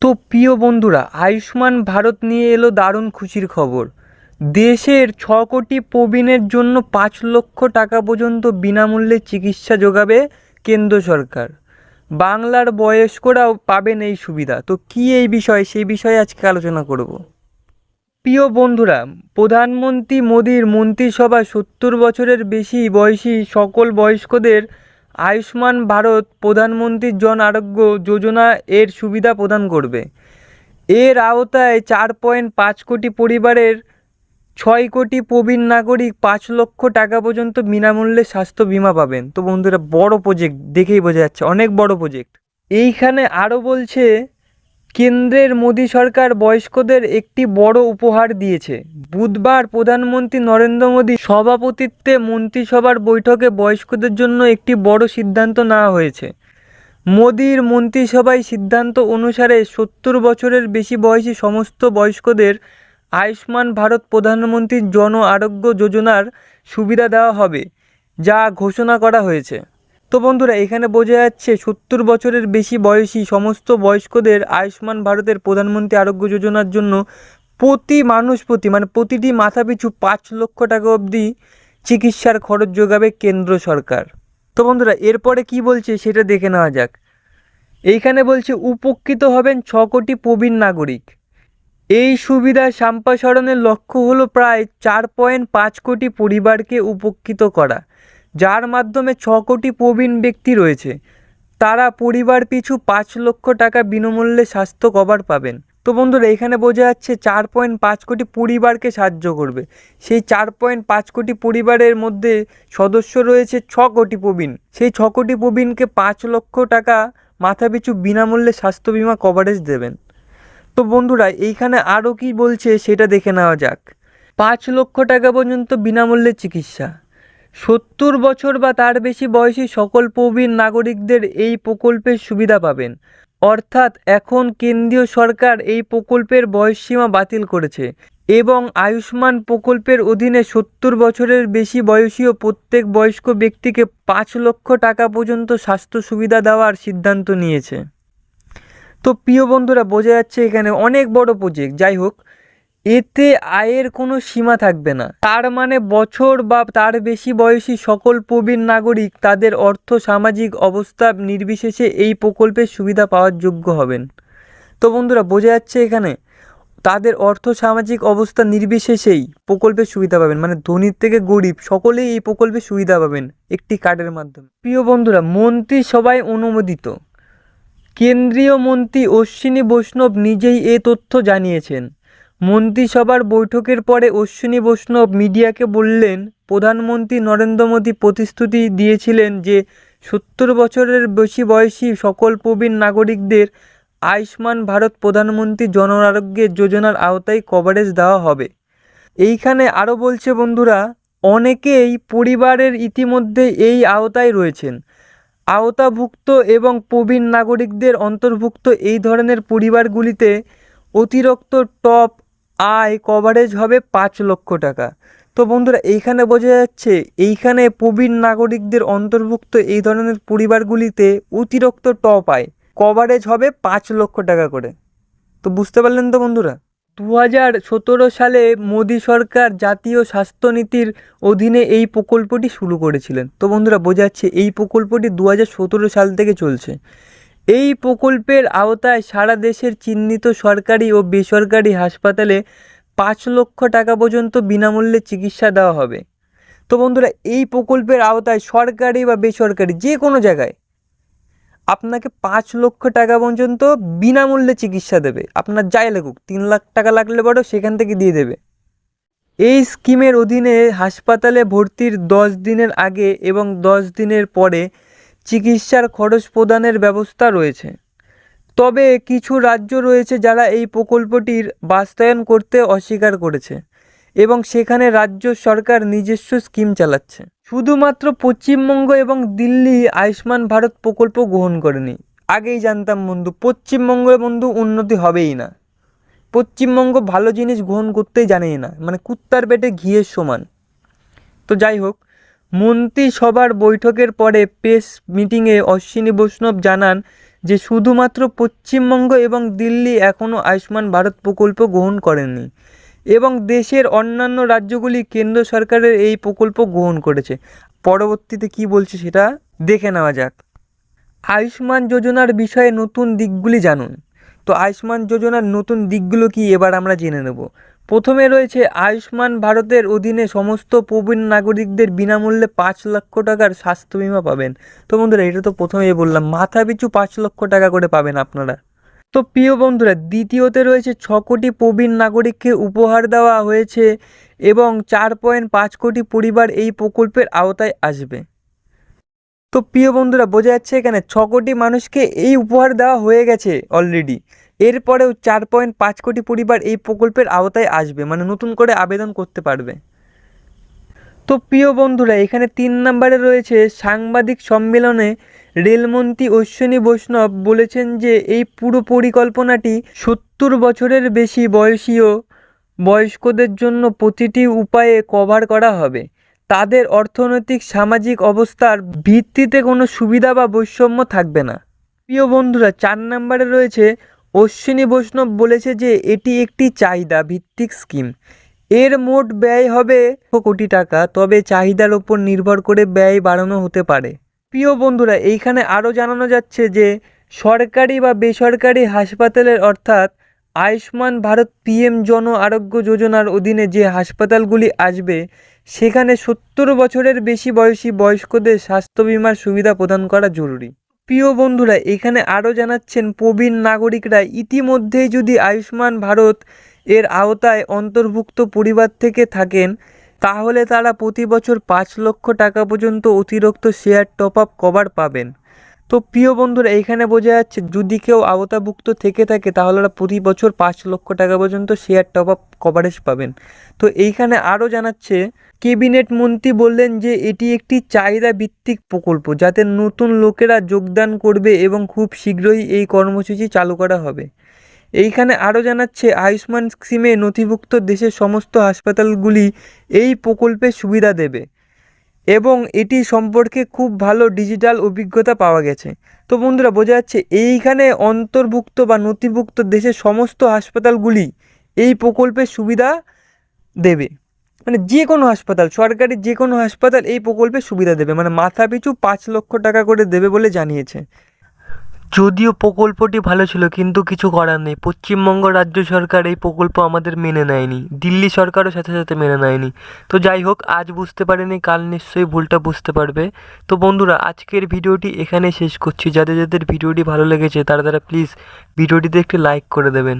তো প্রিয় বন্ধুরা, আয়ুষ্মান ভারত নিয়ে এলো দারুণ খুশির খবর। দেশের ছ কোটি প্রবীণের জন্য পাঁচ লক্ষ টাকা পর্যন্ত বিনামূল্যে চিকিৎসা যোগাবে কেন্দ্র সরকার। বাংলার বয়স্করাও পাবেন এই সুবিধা। তো কী এই বিষয়? সেই বিষয়ে আজকে আলোচনা করব। প্রিয় বন্ধুরা, প্রধানমন্ত্রী মোদীর মন্ত্রিসভা সত্তর বছরের বেশি বয়সী সকল বয়স্কদের আয়ুষ্মান ভারত প্রধানমন্ত্রী জন আরোগ্য যোজনা এর সুবিধা প্রদান করবে। এর আওতায় চার পয়েন্ট পাঁচ কোটি পরিবারের ছয় কোটি প্রবীণ নাগরিক পাঁচ লক্ষ টাকা পর্যন্ত বিনামূল্যে স্বাস্থ্য বিমা পাবেন। তো বন্ধুরা, বড় প্রজেক্ট দেখেই বোঝা যাচ্ছে, অনেক বড় প্রজেক্ট এইখানে আরও বলছে কেন্দ্রের মোদী সরকার বয়স্কদের একটি বড় উপহার দিয়েছে। বুধবার প্রধানমন্ত্রী নরেন্দ্র মোদী সভাপতিত্বে মন্ত্রিসভার বৈঠকে বয়স্কদের জন্য একটি বড় সিদ্ধান্ত নেওয়া হয়েছে। মোদির মন্ত্রিসভায় সিদ্ধান্ত অনুসারে সত্তর বছরের বেশি বয়সী সমস্ত বয়স্কদের আয়ুষ্মান ভারত প্রধানমন্ত্রীর জন আরোগ্য যোজনার সুবিধা দেওয়া হবে, যা ঘোষণা করা হয়েছে। তো বন্ধুরা, এখানে বোঝা যাচ্ছে সত্তর বছরের বেশি বয়সী সমস্ত বয়স্কদের আয়ুষ্মান ভারতের প্রধানমন্ত্রী আরোগ্য যোজনার জন্য প্রতি মানুষ প্রতি মানে প্রতিটি মাথাপিছু পাঁচ লক্ষ টাকা অবধি চিকিৎসার খরচ যোগাবে কেন্দ্র সরকার। তো বন্ধুরা, এরপরে কি বলছে সেটা দেখে নেওয়া যাক। এইখানে বলছে, উপকৃত হবেন ছ কোটি প্রবীণ নাগরিক। এই সুবিধা সম্প্রসারণের লক্ষ্য হলো প্রায় চার পয়েন্ট পাঁচ কোটি পরিবারকে উপকৃত করা। যার মাধ্যমে ছ কোটি প্রবীণ ব্যক্তি রয়েছে। তারা পরিবার পিছু পাঁচ লক্ষ টাকা বিনামূল্যে স্বাস্থ্য কভার পাবেন। তো বন্ধুরা, এখানে বোঝা যাচ্ছে চার পয়েন্ট পাঁচ কোটি পরিবারকে সাহায্য করবে। সেই চার পয়েন্ট পাঁচ কোটি পরিবারের মধ্যে সদস্য রয়েছে ছ কোটি প্রবীণ। সেই ছ কোটি প্রবীণকে পাঁচ লক্ষ টাকা মাথাপিছু বিনামূল্যে স্বাস্থ্য বিমা কভারেজ দেবেন। তো বন্ধুরা, এইখানে আরও কি বলছে সেটা দেখে নেওয়া যাক। পাঁচ লক্ষ টাকা পর্যন্ত বিনামূল্যে চিকিৎসা। সত্তর বছর বা তার বেশি বয়সী সকল প্রবীণ নাগরিকদের এই প্রকল্পের সুবিধা পাবেন। অর্থাৎ এখন কেন্দ্রীয় সরকার এই প্রকল্পের বয়সসীমা বাতিল করেছে এবং আয়ুষ্মান প্রকল্পের অধীনে সত্তর বছরের বেশি বয়সীয় প্রত্যেক বয়স্ক ব্যক্তিকে পাঁচ লক্ষ টাকা পর্যন্ত স্বাস্থ্য সুবিধা দেওয়ার সিদ্ধান্ত নিয়েছে। তো প্রিয় বন্ধুরা, বোঝা যাচ্ছে এখানে অনেক বড় প্রজেক্ট যাই হোক এতে আয়ের কোনো সীমা থাকবে না। তার মানে বছর বা তার বেশি বয়সী সকল প্রবীণ নাগরিক তাদের অর্থ, সামাজিক অবস্থা নির্বিশেষে এই প্রকল্পের সুবিধা পাওয়ার যোগ্য হবেন। তো বন্ধুরা, বোঝা যাচ্ছে এখানে, তাদের অর্থ, সামাজিক অবস্থা নির্বিশেষেই প্রকল্পের সুবিধা পাবেন। মানে ধনীর থেকে গরিব, সকলেই এই প্রকল্পের সুবিধা পাবেন একটি কার্ডের মাধ্যমে। প্রিয় বন্ধুরা মন্ত্রিসভায় অনুমোদিত। কেন্দ্রীয় মন্ত্রী অশ্বিনী বৈষ্ণব নিজেই এ তথ্য জানিয়েছেন। মন্ত্রিসভার বৈঠকের পরে অশ্বিনী বৈষ্ণব মিডিয়াকে বললেন, প্রধানমন্ত্রী নরেন্দ্র মোদী প্রতিশ্রুতি দিয়েছিলেন যে সত্তর বছরের বেশি বয়সী সকল প্রবীণ নাগরিকদের আয়ুষ্মান ভারত প্রধানমন্ত্রী জন আরোগ্য যোজনার আওতায় কভারেজ দেওয়া হবে। এইখানে আরও বলছে বন্ধুরা, অনেকেই পরিবারের ইতিমধ্যে এই আওতায় রয়েছেন। আওতাভুক্ত এবং প্রবীণ নাগরিকদের অন্তর্ভুক্ত এই ধরনের পরিবারগুলিতে অতিরিক্ত টপ আয় কভারেজ হবে পাঁচ লক্ষ টাকা। তো বন্ধুরা, এইখানে বোঝা যাচ্ছে, এইখানে প্রবীণ নাগরিকদের অন্তর্ভুক্ত এই ধরনের পরিবারগুলিতে অতিরিক্ত টপ আয় কভারেজ হবে পাঁচ লক্ষ টাকা করে। তো বুঝতে পারলেন তো বন্ধুরা? দু হাজার সতেরো সালে মোদী সরকার জাতীয় স্বাস্থ্যনীতির অধীনে এই প্রকল্পটি শুরু করেছিলেন। তো বন্ধুরা, বোঝা যাচ্ছে এই প্রকল্পটি দু হাজার সতেরো সাল থেকে চলছে। এই প্রকল্পের আওতায় সারা দেশের চিহ্নিত সরকারি ও বেসরকারি হাসপাতালে পাঁচ লক্ষ টাকা পর্যন্ত বিনামূল্যে চিকিৎসা দেওয়া হবে। তো বন্ধুরা, এই প্রকল্পের আওতায় সরকারি বা বেসরকারি যে কোনো জায়গায় আপনাকে পাঁচ লক্ষ টাকা পর্যন্ত বিনামূল্যে চিকিৎসা দেবে। আপনার যাই লাগুক, তিন লাখ টাকা লাগলে বড় সেখান থেকে দিয়ে দেবে। এই স্কিমের অধীনে হাসপাতালে ভর্তির দশ দিনের আগে এবং দশ দিনের পরে চিকিৎসার খরচ প্রদানের ব্যবস্থা রয়েছে। তবে কিছু রাজ্য রয়েছে যারা এই প্রকল্পটির বাস্তবায়ন করতে অস্বীকার করেছে এবং সেখানে রাজ্য সরকার নিজস্ব স্কিম চালাচ্ছে। শুধুমাত্র পশ্চিমবঙ্গ এবং দিল্লি আয়ুষ্মান ভারত প্রকল্প গ্রহণ করেনি। আগেই জানতাম বন্ধু, পশ্চিমবঙ্গের বন্ধু উন্নতি হবেই না। পশ্চিমবঙ্গ ভালো জিনিস গ্রহণ করতেই জানেই না মানে কুত্তার পেটে ঘিয়ের সমান। তো যাই হোক মন্ত্রিসভার বৈঠকের পরে প্রেস মিটিংয়ে অশ্বিনী বৈষ্ণব জানান যে শুধুমাত্র পশ্চিমবঙ্গ এবং দিল্লি এখনও আয়ুষ্মান ভারত প্রকল্প গ্রহণ করেনি এবং দেশের অন্যান্য রাজ্যগুলি কেন্দ্র সরকারের এই প্রকল্প গ্রহণ করেছে। পরবর্তীতে কি বলছে সেটা দেখে নেওয়া যাক। আয়ুষ্মান যোজনার বিষয়ে নতুন দিকগুলি জানুন। তো আয়ুষ্মান যোজনার নতুন দিকগুলো কি এবার আমরা জেনে নেব। প্রথমে রয়েছে আয়ুষ্মান ভারতের অধীনে সমস্ত প্রবীণ নাগরিকদের বিনামূল্যে পাঁচ লক্ষ টাকার স্বাস্থ্য বিমা পাবেন। তো বন্ধুরা, এটা তো প্রথমেই বললাম, মাথা পিছু পাঁচ লক্ষ টাকা করে পাবেন আপনারা। তো প্রিয় বন্ধুরা, দ্বিতীয়তে রয়েছে ছ কোটি প্রবীণ নাগরিককে উপহার দেওয়া হয়েছে এবং চার পয়েন্ট পাঁচ কোটি পরিবার এই প্রকল্পের আওতায় আসবে। তো প্রিয় বন্ধুরা, বোঝা যাচ্ছে এখানে ছ কোটি মানুষকে এই উপহার দেওয়া হয়ে গেছে অলরেডি। এরপরেও চার পয়েন্ট পাঁচ কোটি পরিবার এই প্রকল্পের আওতায় আসবে মানে নতুন করে আবেদন করতে পারবে। তো প্রিয় বন্ধুরা, এখানে তিন নম্বরে রয়েছে, সাংবাদিক সম্মেলনে রেলমন্ত্রী অশ্বিনী বৈষ্ণব বলেছেন যে, এই পুরো পরিকল্পনাটি সত্তর বছরের বেশি বয়সীয় বয়স্কদের জন্য প্রতিটি উপায়ে কভার করা হবে। তাদের অর্থনৈতিক, সামাজিক অবস্থার ভিত্তিতে কোনো সুবিধা বা বৈষম্য থাকবে না। প্রিয় বন্ধুরা, চার নম্বরে রয়েছে অশ্বিনী বৈষ্ণব বলেছে যে এটি একটি চাহিদা ভিত্তিক স্কিম। এর মোট ব্যয় হবে কোটি টাকা, তবে চাহিদার ওপর নির্ভর করে ব্যয় বাড়ানো হতে পারে। প্রিয় বন্ধুরা, এইখানে আরও জানানো যাচ্ছে যে সরকারি বা বেসরকারি হাসপাতালের অর্থাৎ আয়ুষ্মান ভারত পিএম জন আরোগ্য যোজনার অধীনে যে হাসপাতালগুলি আসবে, সেখানে সত্তর বছরের বেশি বয়সী বয়স্কদের স্বাস্থ্য বিমার সুবিধা প্রদান করা জরুরি। প্রিয় বন্ধুরা, এখানে আরও জানাচ্ছেন, প্রবীণ নাগরিকরা ইতিমধ্যেই যদি আয়ুষ্মান ভারত এর আওতায় অন্তর্ভুক্ত পরিবার থেকে থাকেন, তাহলে তারা প্রতি বছর পাঁচ লক্ষ টাকা পর্যন্ত অতিরিক্ত শেয়ার টপ আপ কভার পাবেন। তো প্রিয় বন্ধুরা, এইখানে বোঝা যাচ্ছে যদি কেউ আওতাভুক্ত থেকে থাকে, তাহলে ওরা প্রতি বছর পাঁচ লক্ষ টাকা পর্যন্ত শেয়ার টপ আপ কভারেজ পাবেন। তো এইখানে আরও জানাচ্ছে, ক্যাবিনেট মন্ত্রী বললেন যে এটি একটি চাহিদা ভিত্তিক প্রকল্প যাতে নতুন লোকেরা যোগদান করবে এবং খুব শীঘ্রই এই কর্মসূচি চালু করা হবে। এইখানে আরও জানাচ্ছে, আয়ুষ্মান স্কিমে নথিভুক্ত দেশের সমস্ত হাসপাতালগুলি এই প্রকল্পের সুবিধা দেবে। এবং এটি সম্পর্কে খুব ভালো ডিজিটাল অভিজ্ঞতা পাওয়া গেছে। তো বন্ধুরা, বোঝা যাচ্ছে এইখানে অন্তর্ভুক্ত বা নথিভুক্ত দেশের সমস্ত হাসপাতালগুলি এই প্রকল্পের সুবিধা দেবে। মানে যে কোনো হাসপাতাল, সরকারি যে কোনো হাসপাতাল এই প্রকল্পের সুবিধা দেবে। মানে মাথা পিছু পাঁচ লক্ষ টাকা করে দেবে বলে জানিয়েছে। যদিও প্রকল্পটি ভালো ছিল, কিন্তু কিছু করার নেই। পশ্চিমবঙ্গ রাজ্য সরকার এই প্রকল্প আমাদের মেনে নেয়নি। দিল্লি সরকারও সাথে সাথে মেনে নেয়নি। তো যাই হোক, আজ বুঝতে পারেনি, কাল নিশ্চয়ই ভুলটা বুঝতে পারবে। তো বন্ধুরা, আজকের ভিডিওটি এখানে শেষ করছি। যাদের যাদের ভিডিওটি ভালো লেগেছে, তারা তারা প্লিজ ভিডিওটিতে একটি লাইক করে দেবেন।